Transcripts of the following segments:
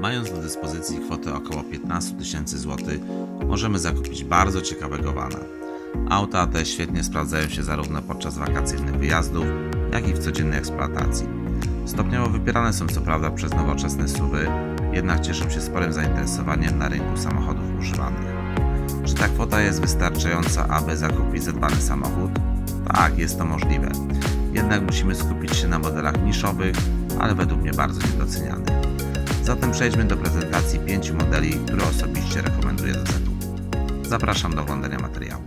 Mając do dyspozycji kwotę około 15 tysięcy złotych, możemy zakupić bardzo ciekawego vana. Auta te świetnie sprawdzają się zarówno podczas wakacyjnych wyjazdów, jak i w codziennej eksploatacji. Stopniowo wypierane są co prawda przez nowoczesne SUVy, jednak cieszą się sporym zainteresowaniem na rynku samochodów używanych. Czy ta kwota jest wystarczająca, aby zakupić zadbany samochód? Tak, jest to możliwe. Jednak musimy skupić się na modelach niszowych, ale według mnie bardzo niedocenianych. Zatem przejdźmy do prezentacji pięciu modeli, które osobiście rekomenduję do zakupu. Zapraszam do oglądania materiału.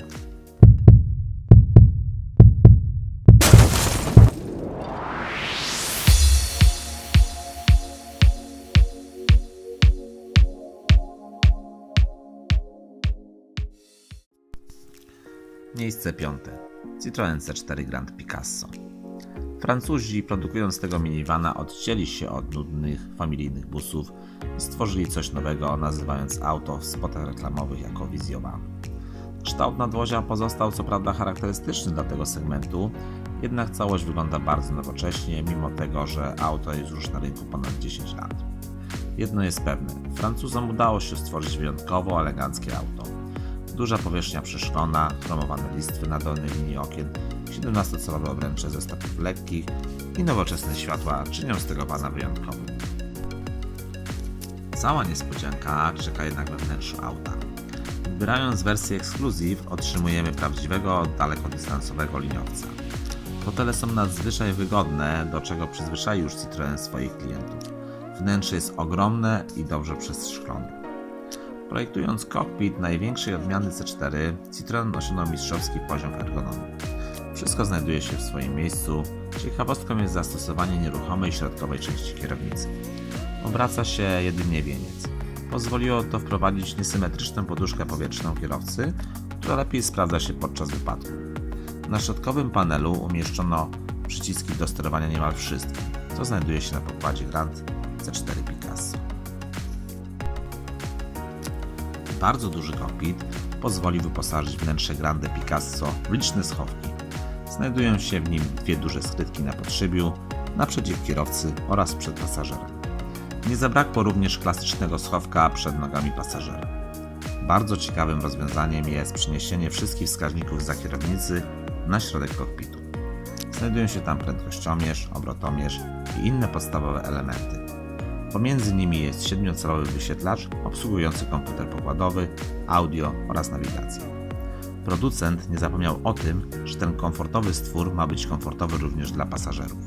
Miejsce piąte. Citroen C4 Grand Picasso. Francuzi, produkując tego minivana, odcięli się od nudnych, familijnych busów i stworzyli coś nowego, nazywając auto w spotach reklamowych jako Wizjowa. Kształt nadwozia pozostał co prawda charakterystyczny dla tego segmentu, jednak całość wygląda bardzo nowocześnie, mimo tego, że auto jest już na rynku ponad 10 lat. Jedno jest pewne, Francuzom udało się stworzyć wyjątkowo eleganckie auto. Duża powierzchnia przeszklona, chromowane listwy na dolnej linii okien, 17-calowe obręcze ze statów lekkich i nowoczesne światła czynią z tego pana wyjątkowym. Cała niespodzianka czeka jednak we wnętrzu auta. Wybierając wersję Exclusive otrzymujemy prawdziwego dalekodystansowego liniowca. Fotele są nadzwyczaj wygodne, do czego przyzwyczaił już Citroen swoich klientów. Wnętrze jest ogromne i dobrze przeszklone. Projektując kokpit największej odmiany C4, Citroen osiągnął mistrzowski poziom ergonomii. Wszystko znajduje się w swoim miejscu. Ciekawostką jest zastosowanie nieruchomej środkowej części kierownicy. Obraca się jedynie wieniec. Pozwoliło to wprowadzić niesymetryczną poduszkę powietrzną kierowcy, która lepiej sprawdza się podczas wypadku. Na środkowym panelu umieszczono przyciski do sterowania niemal wszystkim, co znajduje się na pokładzie Grand C4 Picasso. Bardzo duży kokpit pozwoli wyposażyć wnętrze Grande Picasso w liczne schowki. Znajdują się w nim dwie duże skrytki na podszybiu, naprzeciw kierowcy oraz przed pasażerem. Nie zabrakło również klasycznego schowka przed nogami pasażera. Bardzo ciekawym rozwiązaniem jest przeniesienie wszystkich wskaźników za kierownicy na środek kokpitu. Znajdują się tam prędkościomierz, obrotomierz i inne podstawowe elementy. Pomiędzy nimi jest 7-calowy wyświetlacz obsługujący komputer pokładowy, audio oraz nawigację. Producent nie zapomniał o tym, że ten komfortowy stwór ma być komfortowy również dla pasażerów.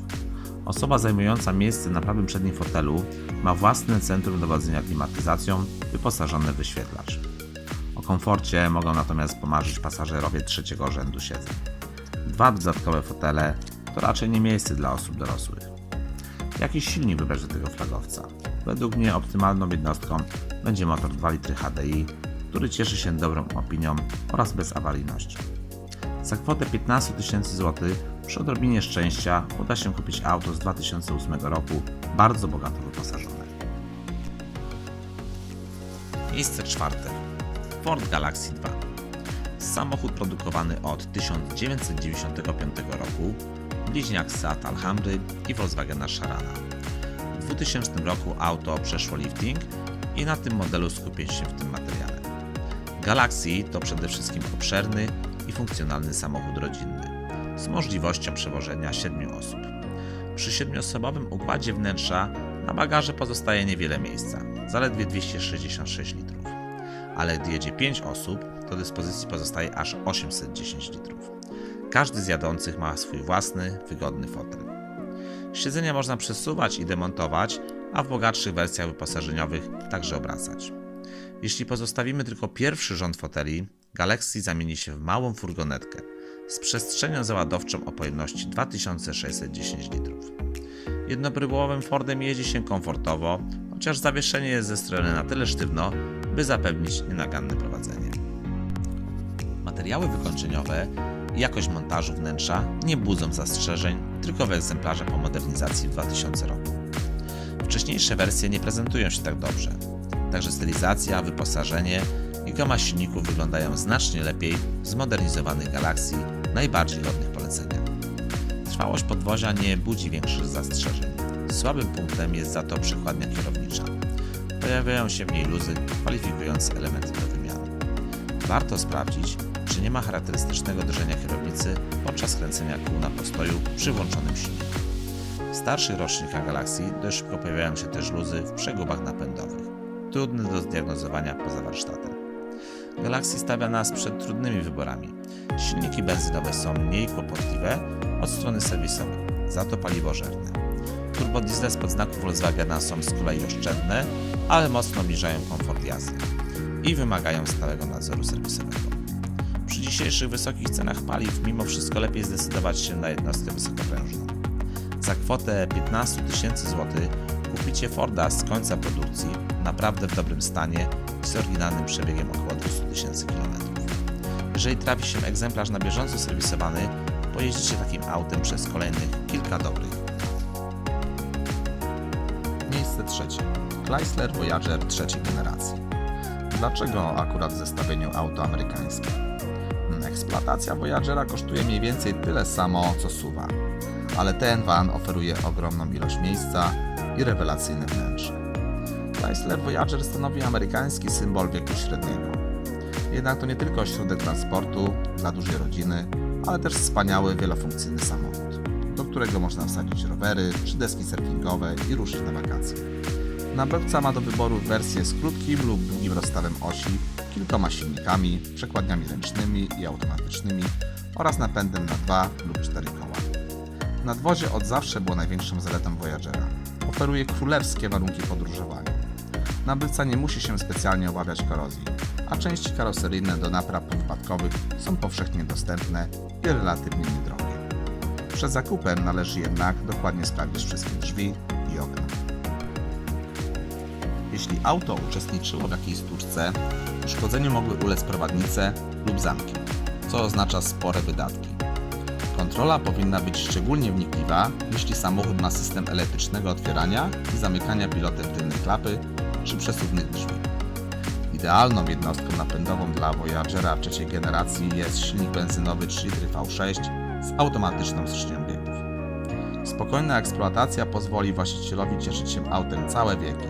Osoba zajmująca miejsce na prawym przednim fotelu ma własne centrum dowodzenia klimatyzacją wyposażone w wyświetlacz. O komforcie mogą natomiast pomarzyć pasażerowie trzeciego rzędu siedzeń. Dwa dodatkowe fotele to raczej nie miejsce dla osób dorosłych. Jaki silnik wybrać do tego flagowca? Według mnie optymalną jednostką będzie motor 2 litry HDI, który cieszy się dobrą opinią oraz bezawaryjnością. Za kwotę 15 tysięcy złotych przy odrobinie szczęścia uda się kupić auto z 2008 roku, bardzo bogato wyposażone. Miejsce czwarte. Ford Galaxy 2. Samochód produkowany od 1995 roku, bliźniak Seat Alhambry i Volkswagena Sharana. W 2000 roku auto przeszło lifting i na tym modelu skupię się w tym materiale. Galaxy to przede wszystkim obszerny i funkcjonalny samochód rodzinny z możliwością przewożenia 7 osób. Przy 7-osobowym układzie wnętrza na bagaże pozostaje niewiele miejsca, zaledwie 266 litrów. Ale gdy jedzie 5 osób, do dyspozycji pozostaje aż 810 litrów. Każdy z jadących ma swój własny, wygodny fotel. Siedzenia można przesuwać i demontować, a w bogatszych wersjach wyposażeniowych także obracać. Jeśli pozostawimy tylko pierwszy rząd foteli, Galaxy zamieni się w małą furgonetkę z przestrzenią załadowczą o pojemności 2610 litrów. Jednobryłowym Fordem jeździ się komfortowo, chociaż zawieszenie jest zestrojone na tyle sztywno, by zapewnić nienaganne prowadzenie. Materiały wykończeniowe i jakość montażu wnętrza nie budzą zastrzeżeń, tylko w egzemplarze po modernizacji w 2000 roku. Wcześniejsze wersje nie prezentują się tak dobrze, także stylizacja, wyposażenie i gama silników wyglądają znacznie lepiej w zmodernizowanych Galaxy najbardziej godnych polecenia. Trwałość podwozia nie budzi większych zastrzeżeń. Słabym punktem jest za to przykładnia kierownicza. pojawiają się w niej luzy kwalifikujące elementy do wymiany. Warto sprawdzić, czy nie ma charakterystycznego drżenia kierownicy podczas kręcenia kół na postoju przy włączonym silniku. W starszych rocznikach Galaxy dość szybko pojawiają się też luzy w przegubach napędowych, trudne do zdiagnozowania poza warsztatem. Galaxy stawia nas przed trudnymi wyborami. Silniki benzynowe są mniej kłopotliwe od strony serwisowej, za to paliwożerne. Turbodiesle spod znaku Volkswagena są z kolei oszczędne, ale mocno obniżają komfort jazdy i wymagają stałego nadzoru serwisowego. Przy dzisiejszych wysokich cenach paliw mimo wszystko lepiej zdecydować się na jednostkę wysokoprężną. Za kwotę 15 tysięcy złotych kupicie Forda z końca produkcji, naprawdę w dobrym stanie z oryginalnym przebiegiem około 200 tysięcy kilometrów. Jeżeli trafi się egzemplarz na bieżąco serwisowany, pojeździcie takim autem przez kolejnych kilka dobrych. Miejsce trzecie. Chrysler Voyager trzeciej generacji. Dlaczego akurat w zestawieniu auto amerykańskie? Hmm, Eksploatacja Voyagera kosztuje mniej więcej tyle samo co Suva, ale ten van oferuje ogromną ilość miejsca i rewelacyjne wnętrze. Chrysler Voyager stanowi amerykański symbol wieku średniego. Jednak to nie tylko środek transportu dla dużej rodziny, ale też wspaniały, wielofunkcyjny samochód, do którego można wsadzić rowery czy deski surfingowe i ruszyć na wakacje. Nabywca ma do wyboru wersję z krótkim lub długim rozstawem osi, kilkoma silnikami, przekładniami ręcznymi i automatycznymi oraz napędem na dwa lub cztery koła. Nadwozie od zawsze było największą zaletą Voyagera. Oferuje królewskie warunki podróżowania. Nabywca nie musi się specjalnie obawiać korozji, a części karoseryjne do napraw podpadkowych są powszechnie dostępne i relatywnie niedrogie. Przed zakupem należy jednak dokładnie sprawdzić wszystkie drzwi i okna. Jeśli auto uczestniczyło w jakiejś stłuczce, uszkodzeniu mogły ulec prowadnice lub zamki, co oznacza spore wydatki. Kontrola powinna być szczególnie wnikliwa, jeśli samochód ma system elektrycznego otwierania i zamykania pilotem tylnej klapy czy przesuwnych drzwi. Idealną jednostką napędową dla Voyagera trzeciej generacji jest silnik benzynowy 3 litry V6 z automatyczną skrzynią biegów. Spokojna eksploatacja pozwoli właścicielowi cieszyć się autem całe wieki.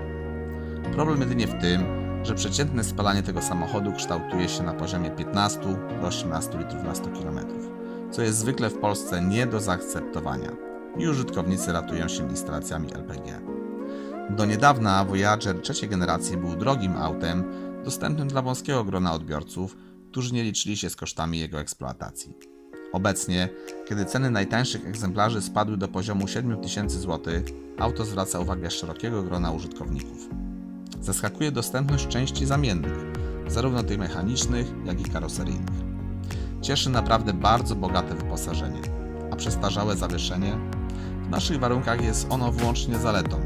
Problem jedynie w tym, że przeciętne spalanie tego samochodu kształtuje się na poziomie 15 do 18 litrów na 100 km, co jest zwykle w Polsce nie do zaakceptowania i użytkownicy ratują się instalacjami LPG. Do niedawna Voyager trzeciej generacji był drogim autem, dostępnym dla wąskiego grona odbiorców, którzy nie liczyli się z kosztami jego eksploatacji. Obecnie, kiedy ceny najtańszych egzemplarzy spadły do poziomu 7000 zł, auto zwraca uwagę szerokiego grona użytkowników. Zaskakuje dostępność części zamiennych, zarówno tych mechanicznych, jak i karoseryjnych. Cieszy naprawdę bardzo bogate wyposażenie, a przestarzałe zawieszenie w naszych warunkach jest ono wyłącznie zaletą,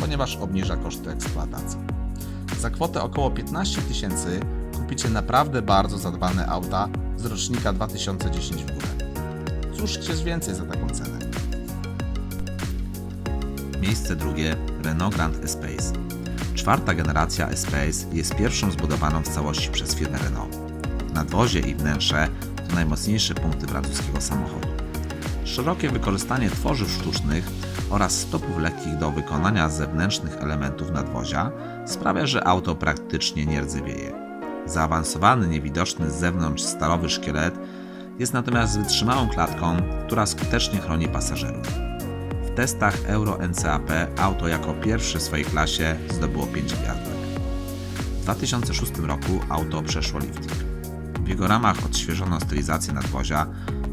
ponieważ obniża koszty eksploatacji. Za kwotę około 15 tysięcy kupicie naprawdę bardzo zadbane auta z rocznika 2010 w górę. Cóż chcesz więcej za taką cenę? Miejsce drugie Renault Grand Espace. Czwarta generacja Espace jest pierwszą zbudowaną w całości przez firmę Renault. Nadwozie i wnętrze najmocniejsze punkty francuskiego samochodu. Szerokie wykorzystanie tworzyw sztucznych oraz stopów lekkich do wykonania zewnętrznych elementów nadwozia sprawia, że auto praktycznie nie rdzewieje. Zaawansowany, niewidoczny z zewnątrz stalowy szkielet jest natomiast wytrzymałą klatką, która skutecznie chroni pasażerów. W testach Euro NCAP auto jako pierwsze w swojej klasie zdobyło 5 gwiazdek. W 2006 roku auto przeszło lifting. W jego ramach odświeżono stylizację nadwozia,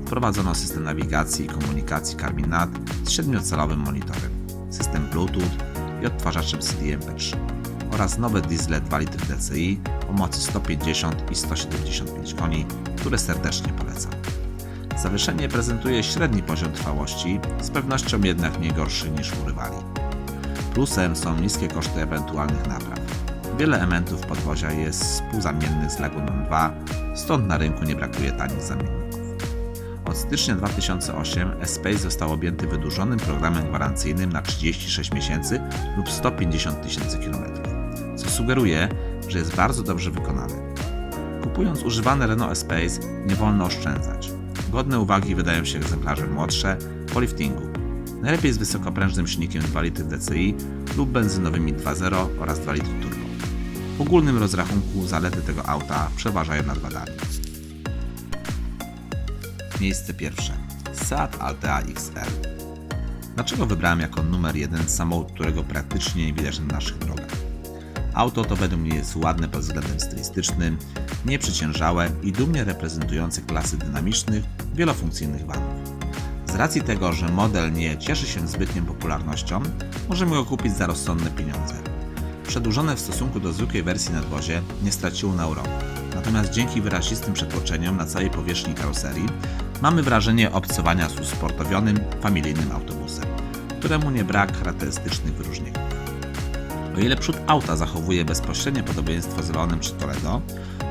wprowadzono system nawigacji i komunikacji Carminat z 7-calowym monitorem, system Bluetooth i odtwarzaczem CD MP3 oraz nowe diesle 2 litry DCI o mocy 150 i 175 koni, które serdecznie polecam. Zawieszenie prezentuje średni poziom trwałości, z pewnością jednak nie gorszy niż u rywali. Plusem są niskie koszty ewentualnych napraw. Wiele elementów podwozia jest współzamiennych z Laguną 2, stąd na rynku nie brakuje tanich zamienników. Od stycznia 2008 Espace został objęty wydłużonym programem gwarancyjnym na 36 miesięcy lub 150 tysięcy kilometrów, co sugeruje, że jest bardzo dobrze wykonany. Kupując używane Renault Espace nie wolno oszczędzać. Godne uwagi wydają się egzemplarze młodsze po liftingu. Najlepiej z wysokoprężnym silnikiem 2 litry DCI lub benzynowymi 2.0 oraz 2 litry turbo. W ogólnym rozrachunku zalety tego auta przeważają nad wadami. Miejsce pierwsze. Seat Altea XL. Dlaczego wybrałem jako numer jeden samochód, którego praktycznie nie widać na naszych drogach? Auto to według mnie jest ładne pod względem stylistycznym, nieprzeciężałe i dumnie reprezentujące klasy dynamicznych, wielofunkcyjnych vanów. Z racji tego, że model nie cieszy się zbytnią popularnością, możemy go kupić za rozsądne pieniądze. Przedłużone w stosunku do zwykłej wersji nadwozie nie straciło na uroku. Natomiast dzięki wyrazistym przetłoczeniom na całej powierzchni karoserii mamy wrażenie obcowania z usportowionym, familijnym autobusem, któremu nie brak charakterystycznych wyróżników. O ile przód auta zachowuje bezpośrednie podobieństwo z Leonem czy Toledo,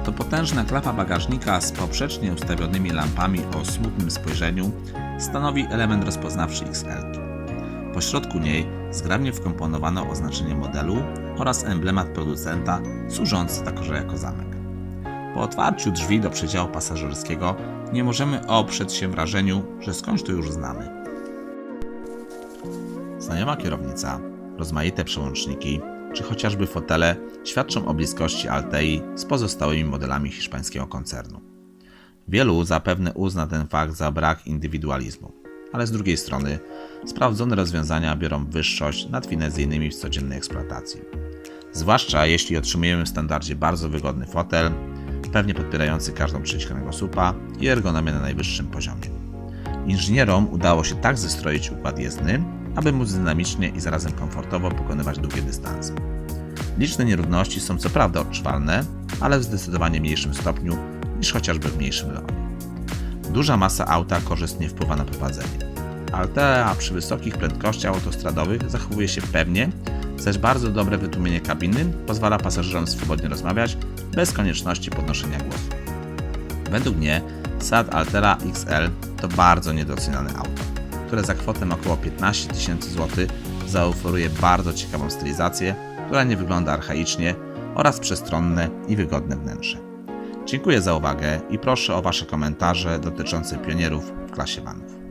to potężna klapa bagażnika z poprzecznie ustawionymi lampami o smutnym spojrzeniu stanowi element rozpoznawczy XL. Po środku niej zgrabnie wkomponowano oznaczenie modelu oraz emblemat producenta służący także jako zamek. Po otwarciu drzwi do przedziału pasażerskiego nie możemy oprzeć się wrażeniu, że skądś to już znamy. Znajoma kierownica, rozmaite przełączniki, czy chociażby fotele świadczą o bliskości Altei z pozostałymi modelami hiszpańskiego koncernu. Wielu zapewne uzna ten fakt za brak indywidualizmu, ale z drugiej strony sprawdzone rozwiązania biorą wyższość nad finezyjnymi w codziennej eksploatacji. Zwłaszcza jeśli otrzymujemy w standardzie bardzo wygodny fotel, pewnie podpierający każdą część kręgosłupa i ergonomię na najwyższym poziomie. Inżynierom udało się tak zestroić układ jezdny, aby móc dynamicznie i zarazem komfortowo pokonywać długie dystanse. Liczne nierówności są co prawda odczuwalne, ale w zdecydowanie mniejszym stopniu niż chociażby w mniejszym Leonie. Duża masa auta korzystnie wpływa na prowadzenie. Altea przy wysokich prędkościach autostradowych zachowuje się pewnie, zaś bardzo dobre wytłumienie kabiny pozwala pasażerom swobodnie rozmawiać bez konieczności podnoszenia głosu. Według mnie Seat Altera XL to bardzo niedoceniane auto, które za kwotę około 15 tysięcy złotych zaoferuje bardzo ciekawą stylizację, która nie wygląda archaicznie oraz przestronne i wygodne wnętrze. Dziękuję za uwagę i proszę o Wasze komentarze dotyczące pionierów w klasie vanów.